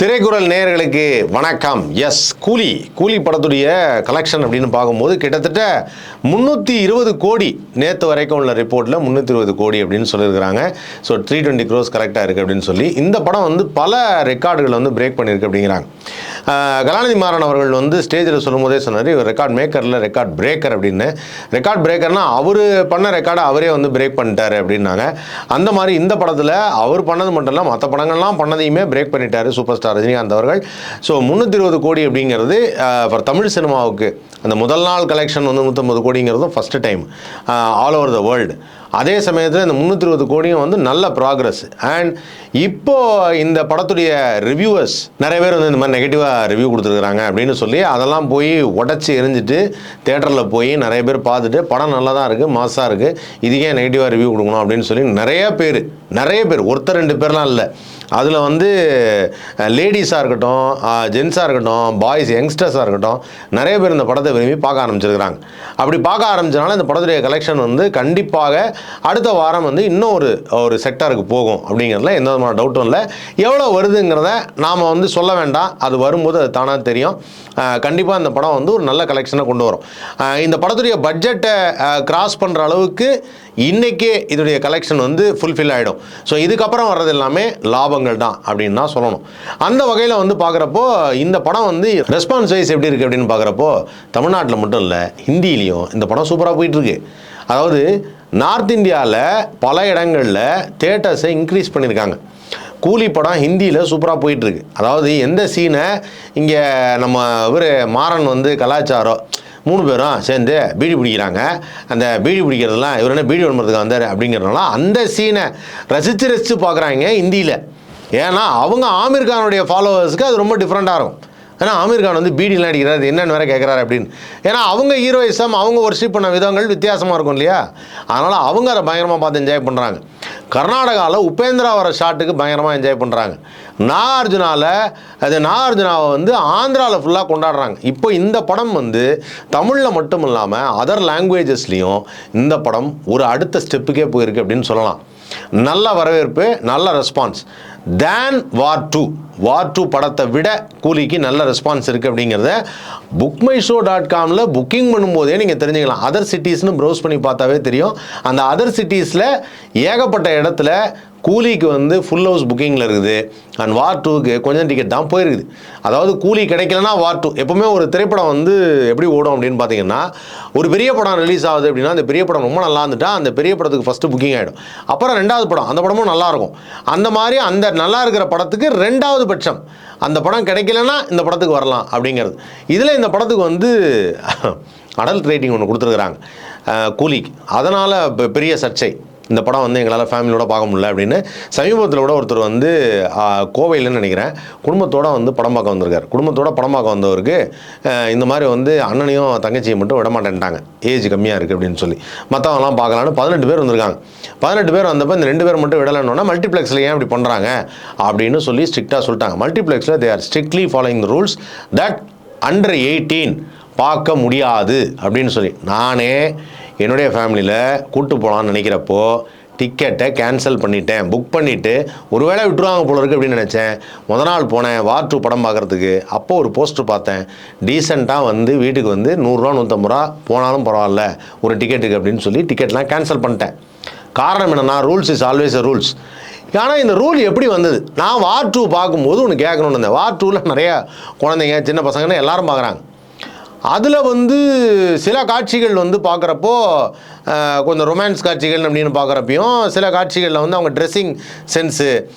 திரைக்குறள் நேயர்களுக்கு வணக்கம். எஸ் கூலி. கூலி படத்துடைய கலெக்ஷன் அப்படின்னு பார்க்கும்போது கிட்டத்தட்ட முந்நூற்றி இருபது கோடி நேற்று வரைக்கும் உள்ள ரிப்போர்ட்டில் முந்நூற்றி இருபது கோடி அப்படின்னு சொல்லியிருக்கிறாங்க. ஸோ த்ரீ டுவெண்ட்டி க்ரோஸ் கரெக்டாக இருக்குது அப்படின்னு சொல்லி இந்த படம் வந்து பல ரெக்கார்டுகளை வந்து பிரேக் பண்ணியிருக்கு அப்படிங்கிறாங்க. கலாநிதி மாறன் அவர்கள் வந்து ஸ்டேஜில் சொல்லும் போதே சொன்னார் இவர் ரெக்கார்ட் மேக்கரில் ரெக்கார்ட் பிரேக்கர் அப்படின்னு. ரெக்கார்ட் பிரேக்கர்னால் அவர் பண்ண ரெக்கார்டை அவரே வந்து பிரேக் பண்ணிட்டாரு அப்படின்னாங்க. அந்த மாதிரி இந்த படத்தில் அவர் பண்ணது மட்டும் இல்லை மற்ற படங்கள்லாம் பண்ணதையுமே பிரேக் பண்ணிட்டார் சூப்பர் ஸ்டார் ரஜினிகாந்த் அவர்கள். ஸோ முந்நூற்றி இருபது கோடி அப்படிங்கிறது ஃபார் தமிழ் சினிமாவுக்கு அந்த முதல் நாள் கலெக்ஷன் வந்து நூற்றம்பது கோடிங்கிறதும் first time all over the world அதே சமயத்தில் இந்த முந்நூற்றி இருபது கோடியும் வந்து நல்ல ப்ராக்ரஸ் அண்ட் இப்போ இந்த படத்துடைய ரிவ்யூவர்ஸ் நிறைய பேர் வந்து இந்த மாதிரி நெகட்டிவாக ரிவ்யூ கொடுத்துருக்குறாங்க அப்படின்னு சொல்லி அதெல்லாம் போய் உடச்சி எரிஞ்சிட்டு தேட்டரில் போய் நிறைய பேர் பார்த்துட்டு படம் நல்லா தான் இருக்குது மாசாக இருக்குது இதுக்கே நெகட்டிவாக ரிவ்யூ கொடுக்கணும் அப்படின்னு சொல்லி நிறைய பேர் நிறைய பேர் ஒருத்தர் ரெண்டு பேர்லாம் இல்லை. அதில் வந்து லேடிஸாக இருக்கட்டும் ஜென்ஸாக இருக்கட்டும் பாய்ஸ் யங்ஸ்டர்ஸாக இருக்கட்டும் நிறைய பேர் இந்த படத்தை விரும்பி பார்க்க ஆரம்பிச்சிருக்கிறாங்க. அப்படி பார்க்க ஆரம்பிச்சனால இந்த படத்துடைய கலெக்ஷன் வந்து கண்டிப்பாக அடுத்த வாரம் வந்து இன்னும் ஒரு ஒரு செக்டாருக்கு போகும் அப்படிங்கிறதுல எந்த விதமான டவுட்டும் இல்லை. எவ்வளோ வருதுங்கிறத நாம் வந்து சொல்ல வேண்டாம். அது வரும்போது அது தானாக தெரியும். கண்டிப்பாக இந்த படம் வந்து ஒரு நல்ல கலெக்ஷனை கொண்டு வரும். இந்த படத்துடைய பட்ஜெட்டை கிராஸ் பண்ணுற அளவுக்கு இன்றைக்கே இதோடைய கலெக்ஷன் வந்து ஃபுல்ஃபில் ஆகிடும் ஸோ இதுக்கப்புறம் வர்றது எல்லாமே லாபங்கள் தான் அப்படின்னு தான் சொல்லணும். அந்த வகையில் வந்து பார்க்குறப்போ இந்த படம் வந்து ரெஸ்பான்ஸ் வைஸ் எப்படி இருக்குது அப்படின்னு பார்க்குறப்போ தமிழ்நாட்டில் மட்டும் இல்லை ஹிந்திலையும் இந்த படம் சூப்பராக போயிட்டுருக்கு. அதாவது நார்த் இந்தியாவில் பல இடங்களில் தேட்டர்ஸை இன்க்ரீஸ் பண்ணியிருக்காங்க. கூலி படம் ஹிந்தியில் சூப்பராக போயிட்டுருக்கு. அதாவது எந்த சீனை இங்கே நம்ம இவர் மாறன் வந்து கலாச்சாரம் மூணு பேரும் சேர்ந்து பீடி பிடிக்கிறாங்க. அந்த பீடி பிடிக்கிறதெல்லாம் இவர் என்ன பீடி விளம்பரத்துக்கு வந்தார் அப்படிங்கிறதுனால அந்த சீனை ரசித்து ரசித்து பார்க்குறாங்க இந்தியில் ஏன்னா அவங்க ஆமீர் கானுடைய ஃபாலோவர்ஸ்க்கு அது ரொம்ப டிஃப்ரெண்ட்டாக இருக்கும். ஏன்னா ஆமீர் கான் வந்து பீடிலாம் அடிக்கிறாரு என்னென்னு என்னன்னு வேற கேட்குறாரு அப்படின்னு. ஏன்னா அவங்க ஹீரோயிசம் அவங்க ஒர்ஷிப் பண்ண விதங்கள் வித்தியாசமாக இருக்கும் இல்லையா? அதனால் அவங்க அதை பயங்கரமாக பார்த்து என்ஜாய் பண்ணுறாங்க கர்நாடகாவில் உபேந்திரா வர ஷாட்டுக்கு பயங்கரமாக என்ஜாய் பண்ணுறாங்க நாகார்ஜுனாவில் அது நாகார்ஜுனாவை வந்து ஆந்திராவில் ஃபுல்லாக கொண்டாடுறாங்க. இப்போ இந்த படம் வந்து தமிழில் மட்டும் இல்லாமல் அதர் லாங்குவேஜஸ்லேயும் இந்த படம் ஒரு அடுத்த ஸ்டெப்புக்கே போயிருக்கு அப்படின்னு சொல்லலாம். நல்ல வரவேற்பு நல்ல response than War two War two படத்தை விட கூலிக்கு நல்ல ரெஸ்பான்ஸ் இருக்குது அப்படிங்கிறத புக் மை ஷோ டாட் காமில் புக்கிங் பண்ணும்போதே நீங்கள் தெரிஞ்சுக்கலாம். அதர் சிட்டிஸ்னு ப்ரௌஸ் பண்ணி பார்த்தாவே தெரியும். அந்த அதர் சிட்டிஸில் ஏகப்பட்ட இடத்துல கூலிக்கு வந்து ஃபுல் ஹவுஸ் புக்கிங்கில் இருக்குது. அண்ட் வார் டூக்கு கொஞ்சம் டிக்கெட் தான் போயிருக்குது. அதாவது கூலி கிடைக்கலனா வார் டூ எப்போவுமே ஒரு திரைப்படம் வந்து எப்படி ஓடும் அப்படின்னு பார்த்தீங்கன்னா ஒரு பெரிய படம் ரிலீஸ் ஆகுது அப்படின்னா அந்த பெரிய படம் ரொம்ப நல்லா இருந்துட்டா அந்த பெரிய படத்துக்கு ஃபஸ்ட்டு புக்கிங் ஆகிடும் அப்புறம் ரெண்டாவது படம் அந்த படமும் நல்லாயிருக்கும் அந்த மாதிரி அந்த நல்லா இருக்கிற படத்துக்கு ரெண்டாவது பட்சம். அந்த படம் கிடைக்கலன்னா இந்த படத்துக்கு வரலாம் அப்படிங்கிறது. இதில் இந்த படத்துக்கு வந்து அடல்ட் ரேட்டிங் ஒன்று கொடுத்துருக்குறாங்க. கூலிக்கு. அதனால் பெரிய சர்ச்சை. இந்த படம் வந்து எங்களால் ஃபேமிலியோட பார்க்க முடியல அப்படின்னு சமீபத்தில் கூட ஒருத்தர் வந்து கோவையில்னு நினைக்கிறேன். குடும்பத்தோடு வந்து படம் பார்க்க வந்திருக்கார். குடும்பத்தோட படம் பார்க்க வந்தவருக்கு இந்த மாதிரி வந்து அண்ணனையும் தங்கச்சியும் மட்டும் விட மாட்டேன்ட்டாங்க ஏஜ் கம்மியாக இருக்குது அப்படின்னு சொல்லி. மற்றவங்களாம் பார்க்கலான்னு பதினெட்டு பேர் வந்திருக்காங்க. பதினெட்டு பேர் வந்தப்போ இந்த ரெண்டு பேர் மட்டும் விடலைன்னா மல்டிப்ளெக்ஸில் ஏன் இப்படி பண்ணுறாங்க அப்படின்னு சொல்லி ஸ்ட்ரிக்டாக சொல்லிட்டாங்க. மல்டிப்ளெக்ஸில் they are strictly following the rules that under eighteen பார்க்க முடியாது அப்படின்னு சொல்லி. நானே என்னுடைய ஃபேமிலியில் கூட்டு போகலான்னு நினைக்கிறப்போ டிக்கெட்டை கேன்சல் பண்ணிட்டேன். புக் பண்ணிவிட்டு ஒருவேளை விட்டுருவாங்க போல இருக்குது அப்படின்னு நினச்சேன். முத நாள் போனேன் வார் டூ படம் பார்க்குறதுக்கு. அப்போ ஒரு போஸ்டர் பார்த்தேன். டீசெண்டாக வந்து வீட்டுக்கு வந்து நூறுரூவா நூற்றம்பது ரூபா போனாலும் பரவாயில்ல ஒரு டிக்கெட்டுக்கு அப்படின்னு சொல்லி டிக்கெட்லாம் கேன்சல் பண்ணிட்டேன். காரணம் என்னென்னா rules is always a rules ஆனால் இந்த ரூல் எப்படி வந்தது? நான் வார் டூ பார்க்கும்போது ஒன்று கேட்கணும்னு இருந்தேன். வார் டூவில் நிறையா குழந்தைங்க சின்ன பசங்கன்னு எல்லாரும் பார்க்குறாங்க. அதில் வந்து சில காட்சிகள் வந்து பார்க்குறப்போ கொஞ்சம் ரொமான்ஸ் காட்சிகள் அப்படின்னு பார்க்குறப்பையும் சில காட்சிகளில் வந்து அவங்க ட்ரெஸ்ஸிங் சென்ஸு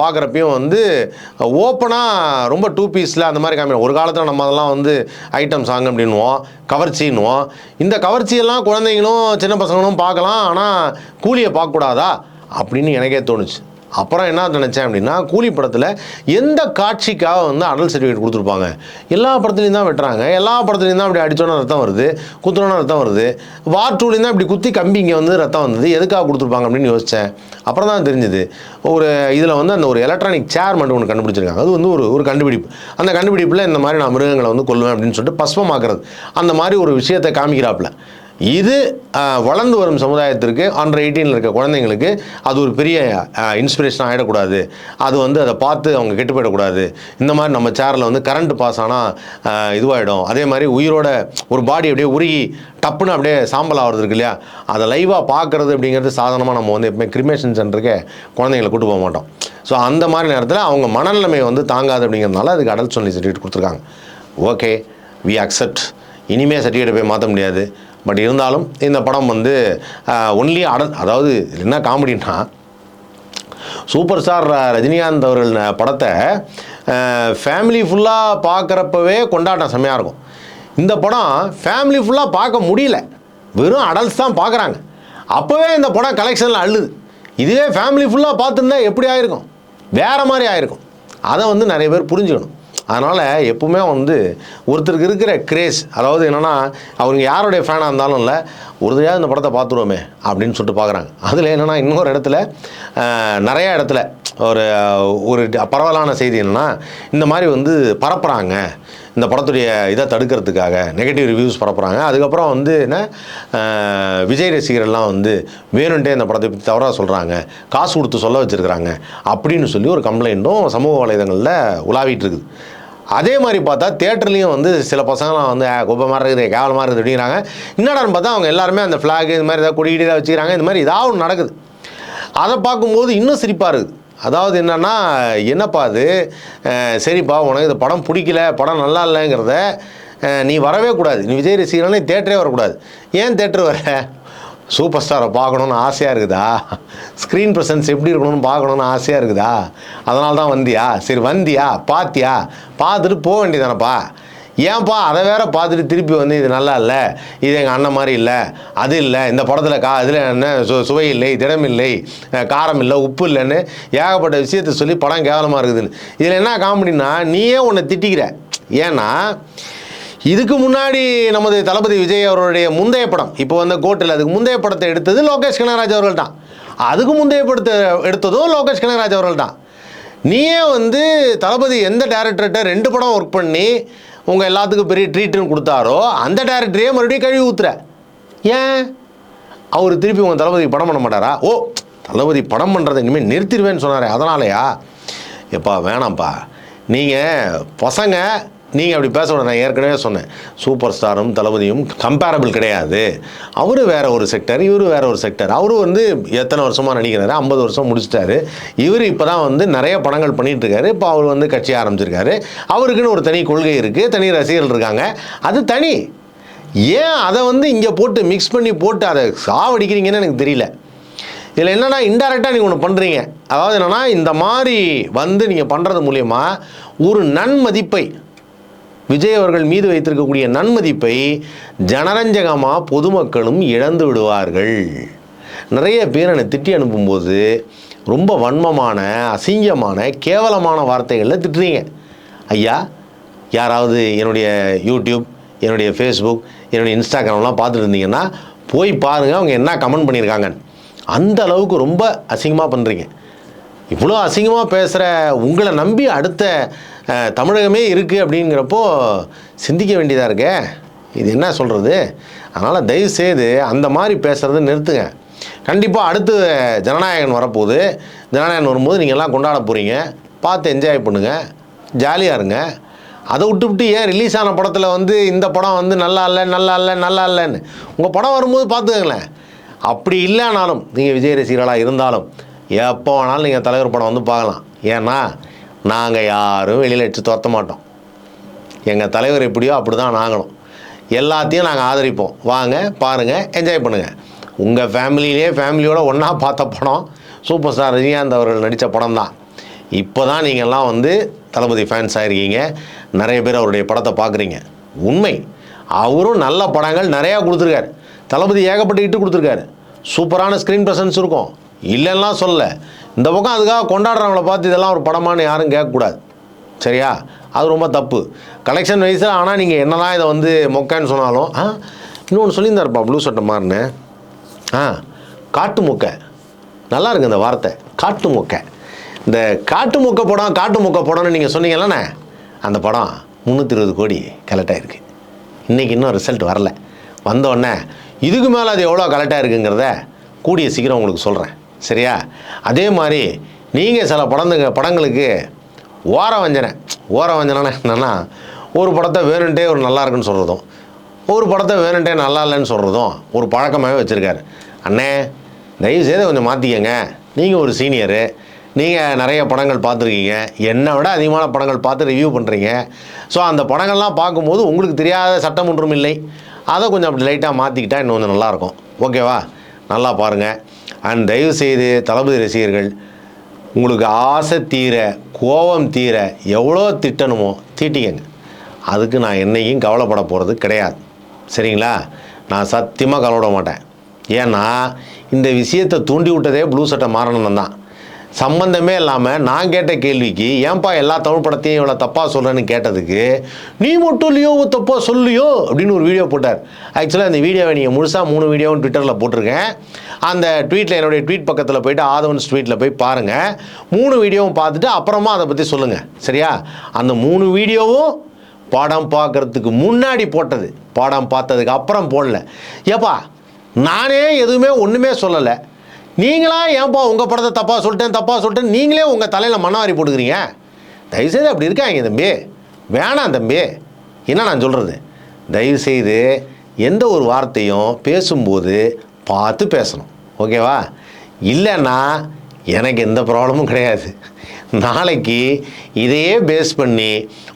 பார்க்குறப்பையும் வந்து ஓப்பனாக ரொம்ப டூ பீஸில் அந்த மாதிரி காமிக்கிறோம் ஒரு காலத்தில் நம்ம அதெல்லாம் வந்து ஐட்டம் சாங் அப்படின்வோம் கவர்ச்சின்னுவோம். இந்த கவர்ச்சியெல்லாம் குழந்தைங்களும் சின்ன பசங்களும் பார்க்கலாம் ஆனால் கூலியை பார்க்கக்கூடாதா அப்படின்னு எனக்கே தோணுச்சு. அப்புறம் என்ன நினச்சேன் அப்படின்னா கூலி படத்தில் எந்த காட்சிக்காக வந்து அடல் சர்டிஃபிகேட் கொடுத்துருப்பாங்க? எல்லா படத்துலையும் தான் வெட்டுறாங்க. எல்லா படத்துலையும் தான் அப்படி அடித்தோன்னா ரத்தம் வருது குத்துனோன்னா ரத்தம் வருது. வார் டூலையும் தான் இப்படி குத்தி கம்பி இங்கே வந்து ரத்தம் வந்தது. எதுக்காக கொடுத்துருப்பாங்க அப்படின்னு யோசித்தேன் அப்புறம் தான் தெரிஞ்சுது ஒரு இதில் வந்து அந்த ஒரு எலக்ட்ரானிக் சேர் மட்டும் ஒன்று கண்டுபிடிச்சிருக்காங்க. அது வந்து ஒரு ஒரு கண்டுபிடிப்பு. அந்த கண்டுபிடிப்பில் இந்த மாதிரி நான் மிருகங்களை வந்து கொல்லுவேன் அப்படின்னு சொல்லிட்டு பஸ்பமாக்குறது அந்த மாதிரி ஒரு விஷயத்தை காமிக்கிறாப்புல. இது வளர்ந்து வரும் சமுதாயத்திற்கு அண்டர் எயிட்டீனில் இருக்க குழந்தைங்களுக்கு அது ஒரு பெரிய இன்ஸ்பிரேஷன் ஆகிடக்கூடாது அது வந்து அதை பார்த்து அவங்க கெட்டு போயிடக்கூடாது. இந்த மாதிரி நம்ம சேரில் வந்து கரண்ட் பாஸ் ஆனால் இதுவாகிடும் அதே மாதிரி உயிரோட ஒரு பாடி அப்படியே உருகி டப்புன்னு அப்படியே சாம்பல் ஆகிறது இருக்கு இல்லையா? அதை லைவாக பார்க்குறது அப்படிங்கிறது சாதாரணமாக நம்ம வந்து எப்பவுமே கிரிமேஷன் சென்டருக்கு குழந்தைங்களை கூட்டு போக மாட்டோம். ஸோ அந்த மாதிரி நேரத்தில் அவங்க மனநிலைமை வந்து தாங்காது அப்படிங்கிறதுனால அதுக்கு அடல்ட் சொல்லி சர்டிஃபிகேட் கொடுத்துருக்காங்க. ஓகே வி அக்செப்ட் இனிமேல் சர்டிஃபிகேட்டை போய் மாற்ற முடியாது. பட் இருந்தாலும் இந்த படம் வந்து ஒன்லி அடல் அதாவது என்ன காமெடின்னா சூப்பர் ஸ்டார் ரஜினிகாந்த் அவர்கள் படத்தை ஃபேமிலி ஃபுல்லாக பார்க்குறப்பவே கொண்டாட்டம் செம்மையாக இருக்கும். இந்த படம் ஃபேமிலி ஃபுல்லாக பார்க்க முடியல. வெறும் அடல்ட்ஸ் தான் பார்க்குறாங்க அப்போவே இந்த படம் கலெக்ஷனில் அள்ளுது. இதுவே ஃபேமிலி ஃபுல்லாக பார்த்துருந்தா எப்படி ஆயிருக்கும்? வேறு மாதிரி ஆயிருக்கும். அதை வந்து நிறைய பேர் புரிஞ்சுக்கணும். அதனால் எப்பவுமே வந்து ஒருத்தருக்கு இருக்கிற கிரேஸ் அதாவது என்னென்னா அவங்க யாருடைய ஃபேனாக இருந்தாலும் இல்லை ஒரு இந்த படத்தை பார்த்துருவோமே அப்படின்னு சொல்லிட்டு பார்க்குறாங்க அதில் என்னென்னா இன்னொரு இடத்துல நிறையா நிறைய இடத்துல ஒரு ஒரு பரவலான செய்தி என்னென்னா இந்த மாதிரி வந்து பரப்புகிறாங்க இந்த படத்துடைய இதை தடுக்கிறதுக்காக நெகட்டிவ் ரிவ்யூஸ் பரப்புகிறாங்க அதுக்கப்புறம் வந்து என்ன விஜய் ரசிகர்லாம் வந்து வேணுன்ட்டே இந்த படத்தை பற்றி தவறாக சொல்கிறாங்க காசு கொடுத்து சொல்ல வச்சுருக்கிறாங்க. அப்படின்னு சொல்லி ஒரு கம்ப்ளைண்ட்டும் சமூக வலைதளங்களில் உலாவிட்டு இருக்குது. அதே மாதிரி பார்த்தா தேட்டர்லேயும் வந்து சில பசங்களாம் வந்து குப்பை குப்பமாக இருக்குது கேவலமாக இருக்குது அப்படிங்கிறாங்க. என்னடான்னு பார்த்தா அவங்க எல்லாருமே அந்த ஃப்ளாக் இது மாதிரி ஏதாவது கொடிக்கிட்டு வச்சுக்கிறாங்க. இந்த மாதிரி ஏதாவது ஒன்று நடக்குது. அதை பார்க்கும்போது இன்னும் சிரிப்பாக இருக்குது. அதாவது என்னென்னா என்னப்பா அது சரிப்பா உனக்கு இந்த படம் பிடிக்கல படம் நல்லா இல்லைங்கிறத நீ வரவே கூடாது. நீ விஜய் ரசிகர்களே தேட்டரே வரக்கூடாது. ஏன் தேட்டர் வர? சூப்பர் ஸ்டாரை பார்க்கணுன்னு ஆசையாக இருக்குதா? ஸ்க்ரீன் ப்ரெசன்ஸ் எப்படி இருக்கணும்னு பார்க்கணுன்னு ஆசையாக இருக்குதா? அதனால தான் வந்தியா? சரி வந்தியா? பார்த்தியா பார்த்துட்டு போக வேண்டியதானப்பா ஏன்பா அதை வேற பார்த்துட்டு திருப்பி வந்து இது நல்லா இல்லை இது எங்கள் அண்ணன் மாதிரி இல்லை அது இல்லை இந்த படத்தில் கா இதில் என்ன சு சுவை இல்லை திடம் இல்லை காரம் இல்லை உப்பு இல்லைன்னு ஏகப்பட்ட விஷயத்தை சொல்லி படம் கேவலமாக இருக்குதுன்னு. இதில் என்ன காமெடினா நீயே உன்னை திட்டிக்கிற. ஏன்னா இதுக்கு முன்னாடி நமது தளபதி விஜய் அவருடைய முந்தைய படம் இப்போ வந்த கோட்டில் அதுக்கு முந்தைய படத்தை எடுத்தது லோகேஷ் கனகராஜ் அவர்கள் தான் அதுக்கு முந்தைய படத்தை எடுத்ததும் லோகேஷ் கனகராஜ் அவர்கள் தான் நீயே வந்து தளபதி எந்த டேரக்டர்கிட்ட ரெண்டு படம் ஒர்க் பண்ணி உங்கள் எல்லாத்துக்கும் பெரிய ட்ரீட்மெண்ட் கொடுத்தாரோ அந்த டேரக்டரையே மறுபடியும் கழுவி ஊத்துற. ஏன்? அவர் திருப்பி உங்கள் தளபதி படம் பண்ண மாட்டாரா? ஓ தளபதி படம் பண்ணுறதை இனிமேல் நிறுத்திடுவேன்னு சொன்னார் அதனாலயா? எப்பா வேணாம்ப்பா. நீங்கள் பசங்க நீங்கள் அப்படி பேச நான் ஏற்கனவே சொன்னேன். சூப்பர் ஸ்டாரும் தளபதியும் கம்பேரபிள் கிடையாது. அவர் வேறு ஒரு செக்டர் இவர் வேறு ஒரு செக்டர் அவரு வந்து எத்தனை வருஷமாக நடிக்கிறாரு? ஐம்பது வருஷம் முடிச்சிட்டாரு. இவர் இப்போ தான் வந்து நிறைய படங்கள் பண்ணிகிட்ருக்காரு இப்போ அவர் வந்து கட்சி ஆரம்பிச்சிருக்காரு. அவருக்குன்னு ஒரு தனி கொள்கை இருக்குது தனி ரசிகர்கள் இருக்காங்க. அது தனி. ஏன் அதை வந்து இங்கே போட்டு மிக்ஸ் பண்ணி போட்டு அதை சாவடிக்கிறீங்கன்னு எனக்கு தெரியல. இதில் என்னென்னா இன்டெரக்டாக நீங்கள் ஒன்று பண்ணுறீங்க அதாவது என்னென்னா இந்த மாதிரி வந்து நீங்கள் பண்ணுறது மூலயமா ஒரு நன்மதிப்பை விஜய் அவர்கள் மீது வைத்திருக்கக்கூடிய நன்மதிப்பை ஜனரஞ்சகமாக பொதுமக்களும் இழந்து விடுவார்கள். நிறைய பேர் என்னை திட்டி அனுப்பும்போது ரொம்ப வன்மமான அசிங்கமான கேவலமான வார்த்தைகளில் திட்டுறீங்க. ஐயா யாராவது என்னுடைய யூடியூப் என்னுடைய ஃபேஸ்புக் என்னுடைய இன்ஸ்டாகிராம்லாம் பார்த்துட்டு இருந்தீங்கன்னா போய் பாருங்கள் அவங்க என்ன கமெண்ட் பண்ணியிருக்காங்க அந்த அளவுக்கு ரொம்ப அசிங்கமாக பண்ணுறீங்க இவ்வளோ அசிங்கமாக பேசுகிற உங்களை நம்பி அடுத்த தமிழகமே இருக்குது அப்படிங்கிறப்போ சிந்திக்க வேண்டியதாக இருக்கே? இது என்ன சொல்கிறது அதனால் தயவு செய்து அந்த மாதிரி பேசுகிறத நிறுத்துங்க. கண்டிப்பாக அடுத்து ஜனநாயகன் வரப்போகுது. ஜனநாயகன் வரும்போது நீங்கள் எல்லாம் கொண்டாட போகிறீங்க பார்த்து என்ஜாய் பண்ணுங்கள் ஜாலியாக இருங்க. அதை விட்டுவிட்டு ஏன் ரிலீஸ் ஆன படத்தில் வந்து இந்த படம் வந்து நல்லா இல்லை நல்லா இல்லை நல்லா இல்லைன்னு? உங்கள் படம் வரும்போது பார்த்துக்கங்களேன். அப்படி இல்லைனாலும் நீங்கள் விஜய் ரசிகர்களாக இருந்தாலும் எப்போ வேணாலும் நீங்கள் தலைவர் படம் வந்து பார்க்கலாம். ஏன்னா நாங்கள் யாரும் வெளியில் வச்சு துரத்த மாட்டோம். எங்கள் தலைவர் எப்படியோ அப்படி தான் நாங்களும். எல்லாத்தையும் நாங்கள் ஆதரிப்போம். வாங்க பாருங்கள் என்ஜாய் பண்ணுங்கள் உங்கள் ஃபேமிலியிலே ஃபேமிலியோடு ஒன்றா பார்த்த படம் சூப்பர் ஸ்டார் ரஜினிகாந்த் அவர்கள் நடித்த படம் தான் இப்போ தான் நீங்கள்லாம் வந்து தளபதி ஃபேன்ஸ் ஆகிருக்கீங்க நிறைய பேர் அவருடைய படத்தை பார்க்குறீங்க. உண்மை. அவரும் நல்ல படங்கள் நிறையா கொடுத்துருக்காரு. தளபதி ஏகப்பட்ட இட்டு கொடுத்துருக்காரு. சூப்பரான ஸ்க்ரீன் ப்ரெசன்ஸ் இருக்கும். இல்லைன்னா சொல்ல இந்த பக்கம் அதுக்காக கொண்டாடுறவங்கள பார்த்து இதெல்லாம் ஒரு படமான்னு யாரும் கேட்கக்கூடாது. சரியா? அது ரொம்ப தப்பு. கலெக்ஷன் வைஸில் ஆனால் நீங்கள் என்னதான் இதை வந்து மொக்கைன்னு சொன்னாலும் ஆ? இன்னொன்று சொல்லியிருந்தாருப்பா ப்ளூ சட்டை மாறினேன். ஆ? காட்டு மொக்கை. நல்லா இருக்குது இந்த வார்த்தை. காட்டு மொக்கை. இந்த காட்டு மொக்கை படம் காட்டு மொக்கை படம்னு நீங்கள் சொன்னீங்கல்லண்ணே அந்த படம் முந்நூற்றி இருபது கோடி கலெக்ட் ஆயிருக்கு. இன்றைக்கி இன்னும் ரிசல்ட் வரல. வந்தோடனே இதுக்கு மேலே அது எவ்வளோ கலெக்டாக இருக்குங்கிறத கூடிய சீக்கிரம் உங்களுக்கு சொல்கிறேன் சரியா? அதே மாதிரி நீங்கள் சில படந்துங்க படங்களுக்கு ஓர வஞ்சனை ஓர வஞ்சனைனா என்னென்னா ஒரு படத்தை வேணுன்ட்டே ஒரு நல்லா இருக்குன்னு சொல்கிறதும் ஒரு படத்தை வேணுன்ட்டே நல்லா இல்லைன்னு சொல்கிறதும் ஒரு பழக்கமாகவே வச்சுருக்காரு. அண்ணே தயவு செய்து கொஞ்சம் மாற்றிக்கங்க நீங்கள் ஒரு சீனியரு நீங்கள் நிறைய படங்கள் பார்த்துருக்கீங்க. என்னை விட அதிகமான படங்கள் பார்த்து ரிவ்யூ பண்ணுறீங்க ஸோ அந்த படங்கள்லாம் பார்க்கும்போது உங்களுக்கு தெரியாத சட்டம் ஒன்றும் இல்லை. அதை கொஞ்சம் அப்படி லைட்டாக மாற்றிக்கிட்டால் இன்னும் கொஞ்சம் நல்லாயிருக்கும் ஓகேவா நல்லா பாருங்கள் அண்ட் தயவு செய்து தளபதி ரசிகர்கள் உங்களுக்கு ஆசை தீர கோபம் தீர எவ்வளோ திட்டணுமோ தீட்டிக்கங்க. அதுக்கு நான் என்றைக்கும் கவலைப்பட போகிறது கிடையாது. சரிங்களா? நான் சத்தியமாக கவலைப்பட மாட்டேன். ஏன்னா இந்த விஷயத்தை தூண்டி விட்டதே ப்ளூ சட்டை மாறணும் தான். சம்பந்தமே இல்லாமல் நான் கேட்ட கேள்விக்கு ஏன்பா எல்லா தமிழ் படத்தையும் இவ்வளோ தப்பாக சொல்கிறேன்னு கேட்டதுக்கு? நீ மட்டும் இல்லையோ தப்பாக சொல்லியோ? அப்படின்னு ஒரு வீடியோ போட்டார். ஆக்சுவலாக அந்த வீடியோவை நீங்கள் முழுசாக மூணு வீடியோவும் ட்விட்டரில் போட்டிருக்கேன். அந்த ட்வீட்டில் என்னுடைய ட்வீட் பக்கத்தில் போயிட்டு ஆதவன்ஸ் ட்வீட்டில் போய் பாருங்கள் மூணு வீடியோவும் பார்த்துட்டு அப்புறமா அதை பற்றி சொல்லுங்கள் சரியா? அந்த மூணு வீடியோவும் படம் பார்க்கறதுக்கு முன்னாடி போட்டது. படம் பார்த்ததுக்கு அப்புறம் போடல. ஏப்பா நானே எதுவுமே ஒன்றுமே சொல்லலை. நீங்களா ஏன்பா உங்கள் படத்தை தப்பாக சொல்லிட்டேன் தப்பாக சொல்லிட்டேன் நீங்களே உங்கள் தலையில் மண்ணாரி போட்டுக்கிறீங்க? தயவுசெய்து அப்படி இருக்காங்க தம்பி. வேணாம் தம்பி. என்ன நான் சொல்கிறது தயவுசெய்து எந்த ஒரு வார்த்தையும் பேசும்போது பார்த்து பேசணும். ஓகேவா? இல்லைன்னா எனக்கு எந்த ப்ராப்ளமும் கிடையாது. நாளைக்கு இதையே பேஸ் பண்ணி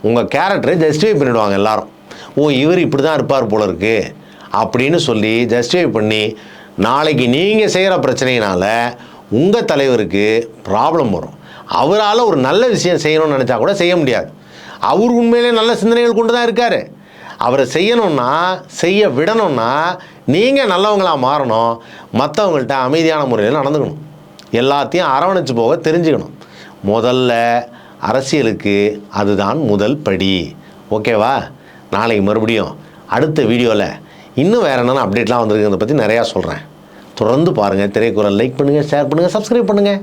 உங்கள் கேரக்டரை ஜஸ்டிஃபை பண்ணிவிடுவாங்க எல்லாரும். ஓ இவர் இப்படி தான் இருப்பார் போல இருக்குது அப்படின்னு சொல்லி ஜஸ்டிஃபை பண்ணி நாளைக்கு நீங்கள் செய்கிற பிரச்சனையினால் உங்கள் தலைவருக்கு ப்ராப்ளம் வரும். அவரால் ஒரு நல்ல விஷயம் செய்யணும்னு நினச்சா கூட செய்ய முடியாது. அவர் உண்மையிலே நல்ல சிந்தனைகள் கொண்டு தான் இருக்கார். அவரை செய்யணும்னா செய்ய விடணும்னா நீங்கள் நல்லவங்களாக மாறணும். மற்றவங்கள்ட்ட அமைதியான முறையில் நடந்துக்கணும். எல்லாத்தையும் அரவணைச்சு போக தெரிஞ்சுக்கணும். முதல்ல அரசியலுக்கு அதுதான் முதல் படி. ஓகேவா? நாளைக்கு மறுபடியும் அடுத்த வீடியோவில் இன்னும் வேறு என்னென்ன அப்டேட்லாம் வந்திருக்கிறத பற்றி நிறையா சொல்கிறேன் தொடர்ந்து பாருங்கள் திரைக்குறள் லைக் பண்ணுங்கள் ஷேர் பண்ணுங்கள் சப்ஸ்கிரைப் பண்ணுங்கள்